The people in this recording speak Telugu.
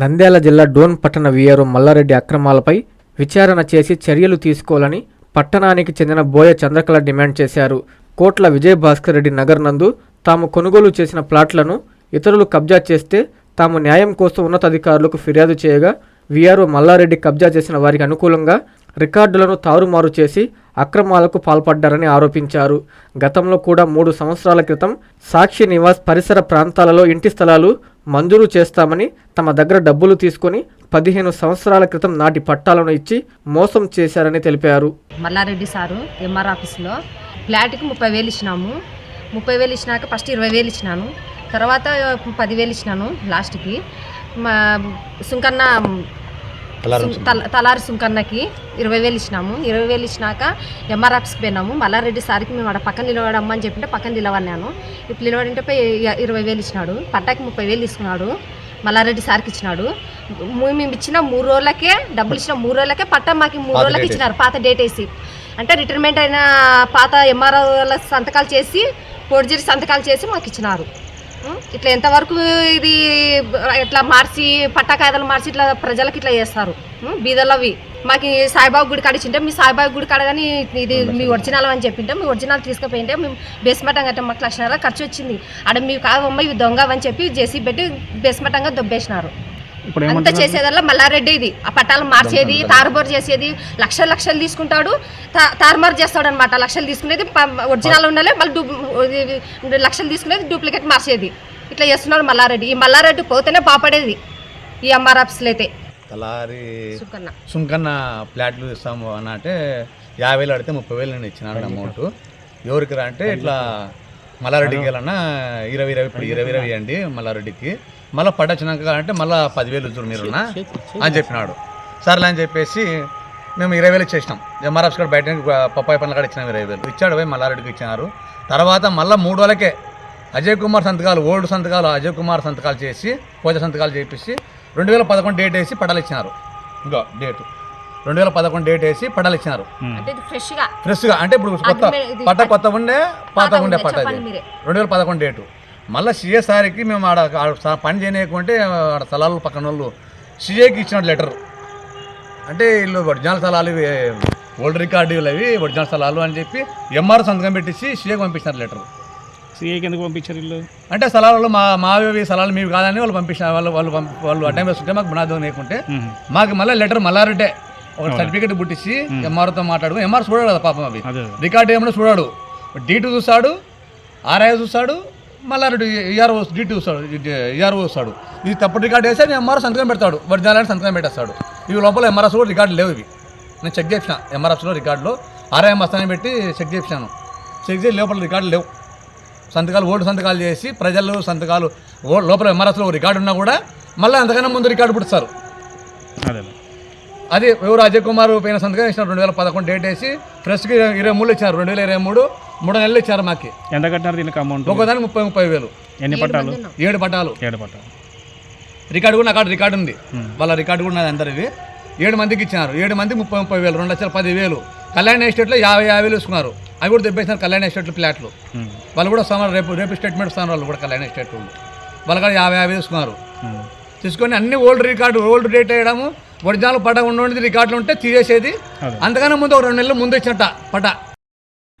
నంద్యాల జిల్లా డోన్ పట్టణ వీఆర్ఓ మల్లారెడ్డి అక్రమాలపై విచారణ చేసి చర్యలు తీసుకోవాలని పట్టణానికి చెందిన బోయ చంద్రకళ డిమాండ్ చేశారు. కోట్ల విజయభాస్కర్ రెడ్డి నగర్ నందు తాము కొనుగోలు చేసిన ప్లాట్లను ఇతరులు కబ్జా చేస్తే తాము న్యాయం కోసం ఉన్నతాధికారులకు ఫిర్యాదు చేయగా వీఆర్ఓ మల్లారెడ్డి కబ్జా చేసిన వారికి అనుకూలంగా రికార్డులను తారుమారు చేసి అక్రమాలకు పాల్పడ్డారని ఆరోపించారు. గతంలో కూడా మూడు సంవత్సరాల క్రితం సాక్షి నివాస్ పరిసర ప్రాంతాలలో ఇంటి స్థలాలు మంజూరు చేస్తామని తమ దగ్గర డబ్బులు తీసుకొని పదిహేను సంవత్సరాల క్రితం నాటి పట్టాలను ఇచ్చి మోసం చేశారని తెలిపారు. మల్లారెడ్డి సారు ఎంఆర్ ఆఫీస్లో ఫ్లాట్కి ముప్పై వేలు ఇచ్చినాము. ముప్పై వేలు ఇచ్చినాక ఫస్ట్ ఇరవై వేలు ఇచ్చినాను. తర్వాత పదివేలు ఇచ్చినాను లాస్ట్కి. మా సుంకన్న తలారి సుంకన్నకి ఇరవై వేలు ఇచ్చినాము. ఇరవై వేలు ఇచ్చినాక ఎంఆర్ ఆఫీస్కి పోయినాము. మల్లారెడ్డి సార్కి మేము ఆడ పక్కన నిలబడమ్మని చెప్పింటే పక్కన నిలవన్నాను ఇప్పుడు నిలబడింటే ఇరవై వేలు ఇచ్చినాడు. పట్టాకి ముప్పై వేలు తీసుకున్నాడు. మల్లారెడ్డి సార్కి ఇచ్చినాడు. మేము ఇచ్చిన మూడు రోజులకే డబ్బులు ఇచ్చిన మూడు రోజులకే పట్టా మాకు మూడు రోజులకి ఇచ్చినారు. పాత డేట్ వేసి. అంటే రిటైర్మెంట్ అయిన పాత ఎంఆర్ఓల సంతకాలు చేసి ఫోర్జరీ సంతకాలు చేసి మాకు ఇచ్చినారు? ఇట్లా ఎంతవరకు ఇది ఇట్లా మార్చి పట్టాకాయలు మార్చి ఇట్లా ప్రజలకు ఇట్లా చేస్తారు. బీదలవి మాకు సాయిబాబు గుడి కాడిచ్చింటే మీ సాయిబాబు గుడి కాడ కానీ ఇది మీ ఒరిజినల్ అని చెప్పింటే మీ ఒరిజినల్ తీసుకుపోయింటే మేము బేస్మటంగా కట్టే. మాకు లక్షణాల ఖర్చు వచ్చింది. అక్కడ మీ కాదమ్మ ఇవి దొంగ అని చెప్పి జేసీ పెట్టి బేస్మటంగా దొబ్బేసినారు. అంత చేసేదల్లా మల్లారెడ్డి ఇది. ఆ పట్టాలు మార్చేది తారుబోరు చేసేది లక్షలు లక్షలు తీసుకుంటాడు తా- తారుమారు చేస్తాడు అనమాట లక్షలు తీసుకునేది ఒరిజినల్ ఉండాలి మళ్ళీ లక్షలు తీసుకునేది డూప్లికేట్ మార్చేది. ఇట్లా చేస్తున్నాడు మల్లారెడ్డి. ఈ మల్లారెడ్డి పోతేనే బాపడేది ఈ ఎంఆర్ ఆఫీస్లో అయితే. తలారి సుకన్న. ప్లాట్లు ఇస్తాము అని అంటే యాభై వేలు అడిగితే ముప్పై వేలు నేను ఇచ్చినాడు అమౌంట్. ఎవరికి రా అంటే ఇట్లా మల్లారెడ్డికి వెళ్ళన్నా ఇరవై ఇరవై ఇప్పుడు ఇరవై ఇరవై అండి మల్లారెడ్డికి. మళ్ళీ పడ్డొచ్చినాక అంటే మళ్ళీ పదివేలు చూడు మీరున్నా అని చెప్పినాడు. సర్లే అని చెప్పేసి మేము ఇరవై వేలు ఇచ్చేసినాం. ఎంఆర్ఎఫ్స్ కూడా బయట పప్పాయి పనులు కూడా ఇచ్చినాం ఇరవై వేలు. ఇచ్చాడు పోయి మల్లారెడ్డికి ఇచ్చినారు. తర్వాత మళ్ళీ మూడు వేలకే అజయ్ కుమార్ సంతకాలు ఓల్డ్ సంతకాలు అజయ్ కుమార్ సంతకాలు చేసి పూజ సంతకాలు చేపించి రెండు వేల పదకొండు డేట్ వేసి పడాలు ఇచ్చినారు. ఇంకో డేటు. రెండు వేల పదకొండు డేట్ వేసి పడాలు ఇచ్చినారు. అంటే ఇది ఫ్రెష్గా? అంటే ఇప్పుడు కొత్త పట్ట కొత్త ఉండే పాత ఉండే పట్ట. రెండు వేల పదకొండు డేటు. మళ్ళీ సిఎస్ఆర్కి మేము ఆడ పని చేయనీయకుంటే ఆడ స్థలాలు పక్కన వాళ్ళు సిఏకి ఇచ్చిన లెటర్. అంటే వీళ్ళు ఒరిజినల్ స్థలాలు ఇవి ఓల్డ్ రికార్డు అవి ఒరిజినల్ స్థలాలు అని చెప్పి ఎంఆర్ సంతకం పెట్టించి సిఏకి పంపించినారు లెటర్. సీఏకి ఎందుకు పంపించారు వీళ్ళు? అంటే స్థలాలలో మా మావి స్థలాలు మీవి కాదని వాళ్ళు పంపించిన వాళ్ళు వాళ్ళు వాళ్ళు అటెండ్ వేస్తుంటే మాకు బునాదం లేకుంటే. మాకు మళ్ళీ లెటర్ మల్లారెడ్డే ఒక సర్టిఫికేట్ పుట్టించి ఎంఆర్తో మాట్లాడు ఎంఆర్ చూడాడు కదా పాపం అవి. రికార్డ్ ఏమన్నా చూడాడు. డీటీ చూస్తాడు ఆర్ఐ చూస్తాడు మల్లారెడ్డి ఈఆర్ఓ డీటీ చూస్తాడు ఈఆర్ఓ చూస్తాడు ఇది తప్పుడు రికార్డ్ వేస్తే నేను ఎంఆర్ఓ సంతకం పెడతాడు అని సంతకం పెట్టేస్తాడు. ఇవి లోపల ఎంఆర్ఎస్ కూడా రికార్డు లేవు ఇవి. నేను చెక్ చేసిన ఎంఆర్ఎఫ్లో రికార్డులో. ఆర్ఐఎం మస్తాన్ని పెట్టి చెక్ చేసినాను. చెక్ చేసి లోపల రికార్డు లేవు. సంతకాలు ఓటు సంతకాలు చేసి ప్రజలు సంతకాలు లోపల ఎంఆర్ఎస్లో రికార్డు ఉన్నా కూడా మళ్ళీ అంతకన్నా ముందు రికార్డు పుట్టిస్తారు. అదే అది. ఎవరు అజయ్ కుమార్ పైన సంతకం ఇచ్చినారు రెండు వేల పదకొండు డేట్ వేసి ఫ్రెష్కి ఇరవై మూడు ఇచ్చారు రెండు వేల ఇరవై మూడు మూడు నెలలు ఇచ్చారు మాకి. ఎంత కట్టినారు దీనికి అమౌంట్ ఒక్కోదానికి ముప్పై ముప్పై వేలు. ఎన్ని పట్టాలు? ఏడు పట్టాలు. ఏడు పట్టాలు. రికార్డు కూడా నాకు రికార్డు ఉంది. వాళ్ళ రికార్డు కూడా నాది అందరిది. ఏడు మందికి ఇచ్చినారు. ఏడు మందికి ముప్పై ముప్పై వేలు రెండు లక్షల పది వేలు. కళ్యాణ ఎస్టేట్లో యాభై యాభై వేలు ఇస్తున్నారు అవి కూడా తెప్పేసినారు కళ్యాణ ఎస్టేట్లు ప్లాట్లు. వాళ్ళు కూడా వస్తున్నారు రేపు రేపు స్టేట్మెంట్ ఇస్తున్నారు వాళ్ళు కూడా కళ్యాణ ఎస్టేట్ వాళ్ళు. వాళ్ళు కూడా యాభై యాభై తీసుకున్నారు మ్మ్. తీసుకొని అన్ని ఓల్డ్ రికార్డు ఓల్డ్ డేట్ వేయడము ఒరిజినల్ పట ఉండేది రికార్డులు ఉంటే తీసేసేది. అంతకన్నా ముందు ఒక రెండు నెలలు ముందు ఇచ్చినట్ట పట.